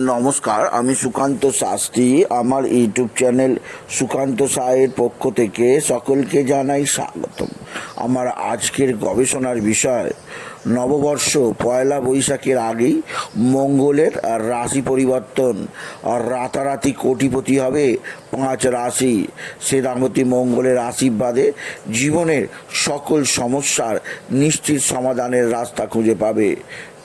নমস্কার, আমি সুকান্ত শাস্ত্রী। আমার ইউটিউব চ্যানেল সুকান্ত সায়ের পক্ষ থেকে সকলকে জানাই স্বাগতম। আমার আজকের গবেষণার বিষয়, নববর্ষ পয়লা বৈশাখের আগেই মঙ্গলের রাশি পরিবর্তন। আর রাতারাতি কোটিপতি হবে পাঁচ রাশি। শ্রীরামতী মঙ্গলের আশীর্বাদে জীবনের সকল সমস্যার নিশ্চিত সমাধানের রাস্তা খুঁজে পাবে।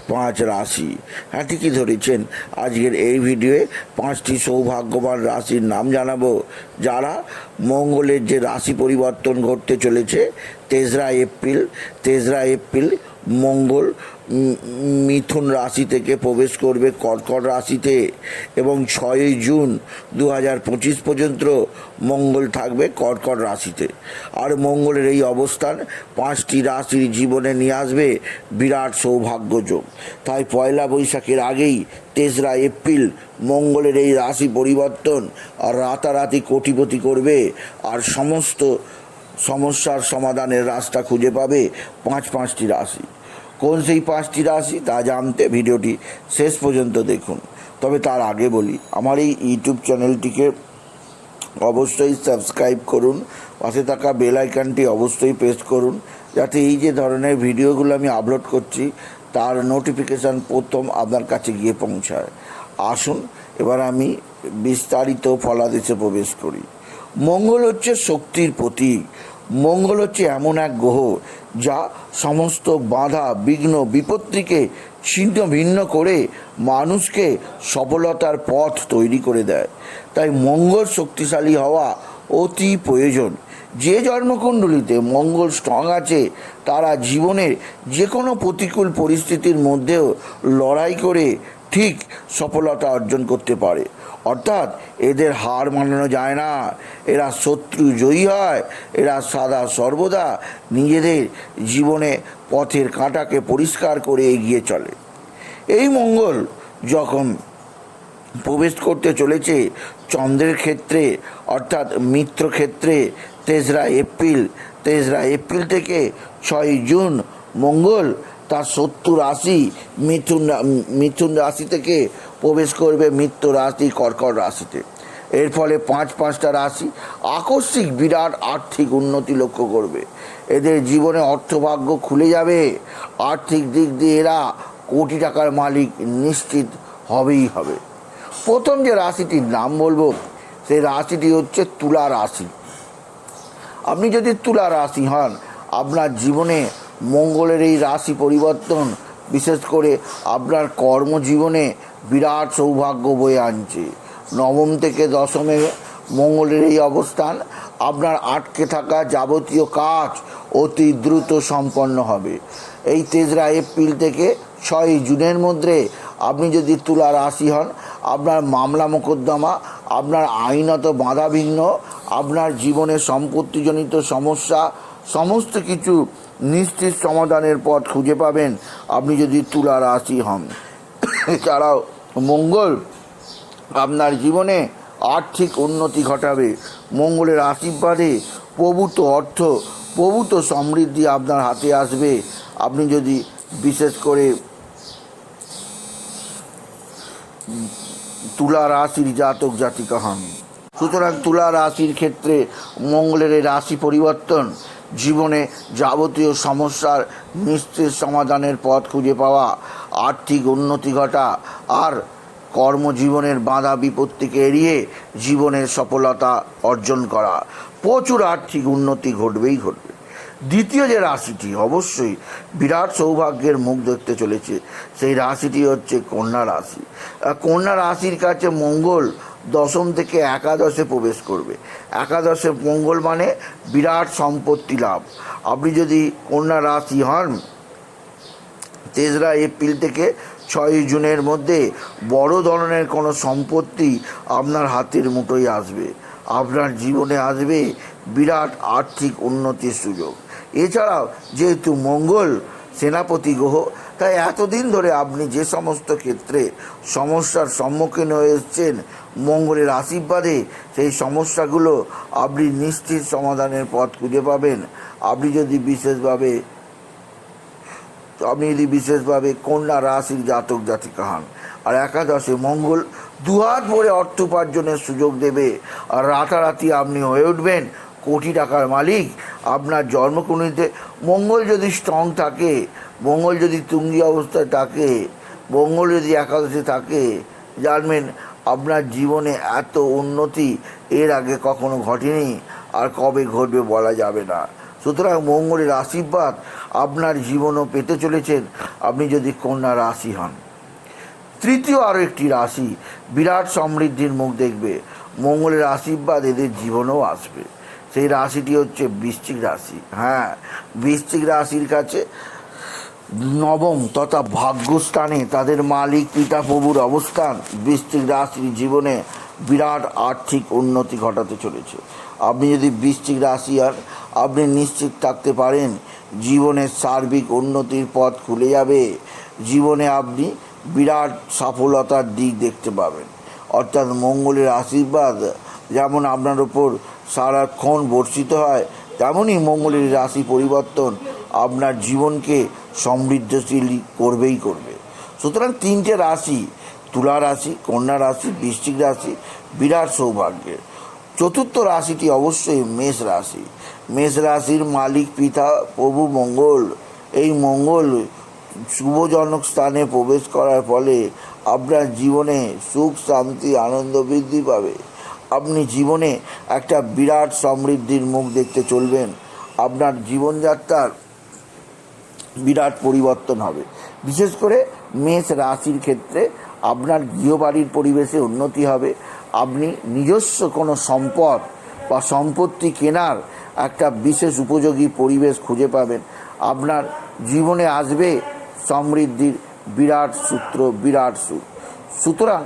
পাঁচ রাশি। হ্যাঁ ঠিকই ধরেছেন? আজকের এই ভিডিওয়ে পাঁচটি সৌভাগ্যবান রাশির নাম জানাব। যারা মঙ্গলের যে রাশি পরিবর্তন ঘটতে চলেছে, তেসরা এপ্রিল তেসরা এপ্রিল মঙ্গল মিথুন রাশি থেকে প্রবেশ করবে কর্কট রাশিতে এবং ছয়ই জুন দু হাজার পঁচিশ পর্যন্ত মঙ্গল থাকবে কর্কট রাশিতে। আর মঙ্গলের এই অবস্থান পাঁচটি রাশির জীবনে নিয়ে আসবে বিরাট সৌভাগ্যযোগ তাই পয়লা বৈশাখের আগেই তেসরা এপ্রিল মঙ্গলের এই রাশি পরিবর্তন আর রাতারাতি কোটিপতি করবে। আর সমস্ত সমস্যার সমাধানের রাস্তা খুঁজে পাবে পাঁচ পাঁচটি রাশি। কোন সেই পাঁচটি রাশি তা জানতে ভিডিওটি শেষ পর্যন্ত দেখুন। তবে তার আগে বলি, আমার এই ইউটিউব চ্যানেলটিকে অবশ্যই সাবস্ক্রাইব করুন, পাশে থাকা বেল আইকনটি অবশ্যই প্রেস করুন, যাতে এই যে ধরনের ভিডিওগুলো আমি আপলোড করছি, তার নোটিফিকেশান প্রথম আপনার কাছে গিয়ে পৌঁছায়। আসুন, এবার আমি বিস্তারিত ফলাদেশে প্রবেশ করি। মঙ্গল হচ্ছে শক্তির প্রতীক। মঙ্গল হচ্ছে এমন এক গ্রহ যা সমস্ত বাধা, বিঘ্ন, বিপত্তিকে ছিন্ন ভিন্ন করে মানুষকে সফলতার পথ তৈরি করে দেয়। তাই মঙ্গল শক্তিশালী হওয়া অতি প্রয়োজন। যে জন্মকুণ্ডলিতে মঙ্গল স্ট্রং আছে, তারা জীবনের যে কোনো প্রতিকূল পরিস্থিতির মধ্যেও লড়াই করে ঠিক সফলতা অর্জন করতে পারে। অর্থাৎ এদের হার মানানো যায় না। এরা শত্রু জয়ী হয়। এরা সাদা সর্বদা নিজেদের জীবনে পথের কাঁটাকে পরিষ্কার করে এগিয়ে চলে। এই মঙ্গল যখন প্রবেশ করতে চলেছে চন্দ্রের ক্ষেত্রে, অর্থাৎ মিত্র ক্ষেত্রে, তেসরা এপ্রিল তেসরা এপ্রিল থেকে ছয় জুন মঙ্গল তার সত্তর রাশি মিথুন মিথুন রাশি থেকে প্রবেশ করবে মিত্র রাশি, কর্কট রাশিতে। এর ফলে পাঁচ পাঁচটা রাশি আকস্মিক বিরাট আর্থিক উন্নতি লক্ষ্য করবে। এদের জীবনে অর্থভাগ্য খুলে যাবে। আর্থিক দিক দিয়ে এরা কোটি টাকার মালিক নিশ্চিত হবেই হবে। প্রথম যে রাশিটির নাম বলব, সেই রাশিটি হচ্ছে তুলা রাশি। আপনি যদি তুলা রাশি হন, আপনার জীবনে মঙ্গলের এই রাশি পরিবর্তন, বিশেষ করে আপনার কর্মজীবনে বিরাট সৌভাগ্য বয়ে আনছে। নবম থেকে দশমে মঙ্গলের এই অবস্থান, আপনার আটকে থাকা যাবতীয় কাজ অতি দ্রুত সম্পন্ন হবে। এই তেসরা এপ্রিল থেকে ছয় জুনের মধ্যে আপনি যদি তুলা রাশি হন, আপনার মামলা মোকদ্দমা, আপনার আইনত বাধাবিঘ্ন, আপনার জীবনে সম্পত্তিজনিত সমস্যা সমস্ত কিছু নিশ্চিত সমাধানের পথ খুঁজে পাবেন। আপনি যদি তুলা রাশি হন, এছাড়াও মঙ্গল আপনার জীবনে আর্থিক উন্নতি ঘটাবে। মঙ্গলের আশীর্বাদে প্রভূত অর্থ, প্রভূত সমৃদ্ধি আপনার হাতে আসবে। আপনি যদি বিশেষ করে তুলা রাশির জাতক জাতিকা হন সুতরাং তুলা রাশির ক্ষেত্রে মঙ্গলের এই রাশি পরিবর্তন জীবনে যাবতীয় সমস্যার নিশ্চিত সমাধানের পথ খুঁজে পাওয়া, আর্থিক উন্নতি ঘটা আর কর্মজীবনের বাধা বিপত্তিকে এড়িয়ে জীবনের সফলতা অর্জন করা। প্রচুর আর্থিক উন্নতি ঘটবেই ঘটবে। দ্বিতীয় যে রাশিটি অবশ্যই বিরাট সৌভাগ্যের মুখ দেখতে চলেছে। সেই রাশিটি হচ্ছে কন্যা রাশি। কন্যা রাশির কাছে মঙ্গল দশম থেকে একাদশে প্রবেশ করবে। একাদশে মঙ্গল মানে বিরাট সম্পত্তি লাভ। আপনি যদি কন্যা রাশি হন, তেসরা এপ্রিল থেকে ছয়ই জুনের মধ্যে বড় ধরনের কোনো সম্পত্তি আপনার হাতের মুঠোয় আসবে। আপনার জীবনে আসবে বিরাট আর্থিক উন্নতির সুযোগ। এছাড়াও যেহেতু মঙ্গল সেনাপতি গ্রহ, তাই এতদিন ধরে আপনি যে সমস্ত ক্ষেত্রে সমস্যার সম্মুখীন হয়ে এসছেন, মঙ্গলের আশীর্বাদে, সেই সমস্যাগুলো আপনি নিশ্চিত সমাধানের পথ খুঁজে পাবেন। আপনি যদি বিশেষভাবে, আপনি যদি বিশেষভাবে কন্যা রাশির জাতক জাতিকা হন, আর একাদশে মঙ্গল, দুহাত ভরে অর্থ উপার্জনের সুযোগ দেবে, আর রাতারাতি আপনি হয়ে উঠবেন, কোটি টাকার মালিক আপনার জন্মকুণ্ডিতে মঙ্গল যদি স্ট্রং থাকে, মঙ্গল যদি তুঙ্গি অবস্থায় থাকে, মঙ্গল যদি একাদশে থাকে, জানবেন আপনার জীবনে এত উন্নতি এর আগে কখনো ঘটেনি আর কবে ঘটবে বলা যাবে না। সুতরাং মঙ্গলের আশীর্বাদ আপনার জীবনও পেতে চলেছেন, আপনি যদি কন্যা রাশি হন। তৃতীয় আরও একটি রাশি, বিরাট সমৃদ্ধির মুখ দেখবে, মঙ্গলের আশীর্বাদ এদের জীবনেও আসবে। সেই রাশিটি হচ্ছে বৃশ্চিক রাশি। হ্যাঁ বৃশ্চিক রাশির কাছে নবম তথা ভাগ্যস্থানে তাদের মালিক, পিতা, প্রভুর অবস্থান বৃশ্চিক রাশির জীবনে বিরাট আর্থিক উন্নতি ঘটাতে চলেছে। আপনি যদি বৃশ্চিক রাশি আর আপনি নিশ্চিত থাকতে পারেন জীবনের সার্বিক উন্নতির পথ খুলে যাবে। জীবনে আপনি বিরাট সফলতার দিক দেখতে পাবেন। অর্থাৎ মঙ্গলের আশীর্বাদ যেমন আপনার ওপর সারাক্ষণ বর্ষিত হয় তেমনই মঙ্গলের রাশি পরিবর্তন আপনার জীবনকে সমৃদ্ধশীল করবেই করবে। সুতরাং তিনটে রাশি, তুলা রাশি, কন্যা রাশি, বৃশ্চিক রাশি, বিরাট সৌভাগ্যের। চতুর্থ রাশিটি অবশ্যই মেষ রাশি। মেষ রাশির মালিক, পিতা, প্রভু, মঙ্গল। এই মঙ্গল শুভজনক স্থানে প্রবেশ করার ফলে আপনার জীবনে সুখ, শান্তি, আনন্দ বৃদ্ধি পাবে। আপনি জীবনে একটা বিরাট সমৃদ্ধির মুখ দেখতে চলবেন। আপনার জীবনযাত্রার বিরাট পরিবর্তন হবে। বিশেষ করে মেষ রাশির ক্ষেত্রে আপনার গৃহবাড়ির পরিবেশে উন্নতি হবে। আপনি নিজস্ব কোনো সম্পদ বা সম্পত্তি কেনার একটা বিশেষ উপযোগী পরিবেশ খুঁজে পাবেন। আপনার জীবনে আসবে সমৃদ্ধির বিরাট সূত্র, বিরাট সুর। সুতরাং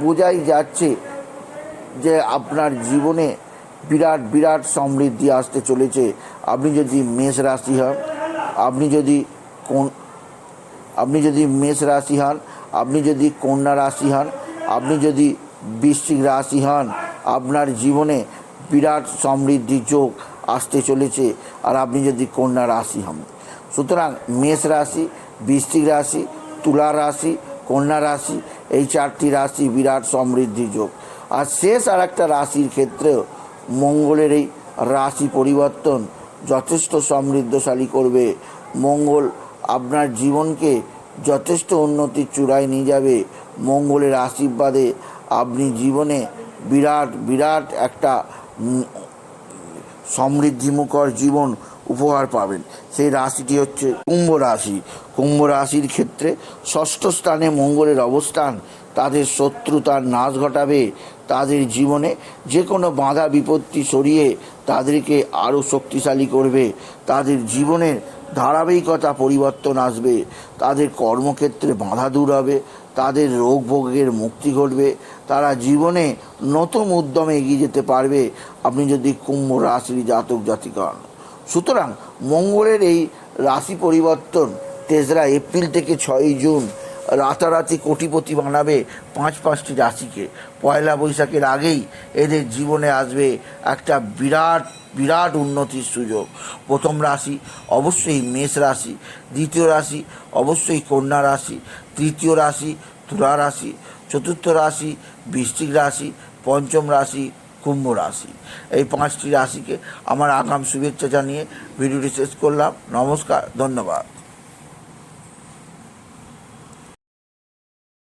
বোঝাই যাচ্ছে যে আপনার জীবনে বিরাট বিরাট সমৃদ্ধি আসতে চলেছে। আপনি যদি মেষ রাশি হন, আপনি যদি কোন, আপনি যদি মেষ রাশি হন, আপনি যদি কন্যা রাশি হন, আপনি যদি বৃশ্চিক রাশি হন, আপনার জীবনে বিরাট সমৃদ্ধি যোগ আসতে চলেছে আর আপনি যদি কন্যা রাশি হন। সুতরাং মেষ রাশি, বৃশ্চিক রাশি, তুলা রাশি, কন্যা রাশি, এই চারটি রাশি বিরাট সমৃদ্ধি যোগ। আর শেষ আর একটা রাশির ক্ষেত্রেও মঙ্গলের এই রাশি পরিবর্তন যথেষ্ট সমৃদ্ধশালী করবে। মঙ্গল আপনার জীবনকে যথেষ্ট উন্নতির চূড়ায় নিয়ে যাবে। মঙ্গলের আশীর্বাদে আপনি জীবনে বিরাট বিরাট একটা সমৃদ্ধিমুখর জীবন উপহার পাবেন। সেই রাশিটি হচ্ছে কুম্ভ রাশি। কুম্ভ রাশির ক্ষেত্রে ষষ্ঠ স্থানে মঙ্গলের অবস্থান তাদের শত্রুতার নাশ ঘটাবে। তাদের জীবনে যে কোনো বাধা বিপত্তি সরিয়ে তাদেরকে আরও শক্তিশালী করবে। তাদের জীবনের ধারাবাহিকতা পরিবর্তন আসবে। তাদের কর্মক্ষেত্রে বাধা দূর হবে। তাদের রোগ ভোগের মুক্তি ঘটবে। তারা জীবনে নতুন উদ্যমে এগিয়ে যেতে পারবে। আপনি যদি কুম্ভ রাশির জাতক জাতিকা হন সুতরাং মঙ্গলের এই রাশি পরিবর্তন তেসরা এপ্রিল থেকে ছয়ই জুন রাতারাতি কোটিপতি বানাবে পাঁচ পাঁচটি রাশিকে পয়লা বৈশাখের আগেই এদের জীবনে আসবে একটা বিরাট বিরাট উন্নতির সুযোগ। প্রথম রাশি অবশ্যই মেষ রাশি, দ্বিতীয় রাশি অবশ্যই কন্যা রাশি, তৃতীয় রাশি তুলা রাশি, চতুর্থ রাশি বৃশ্চিক রাশি, পঞ্চম রাশি কুম্ভ রাশি। এই পাঁচটি রাশিকে আমার আগাম শুভেচ্ছা জানিয়ে ভিডিওটি শেষ করলাম। নমস্কার, ধন্যবাদ।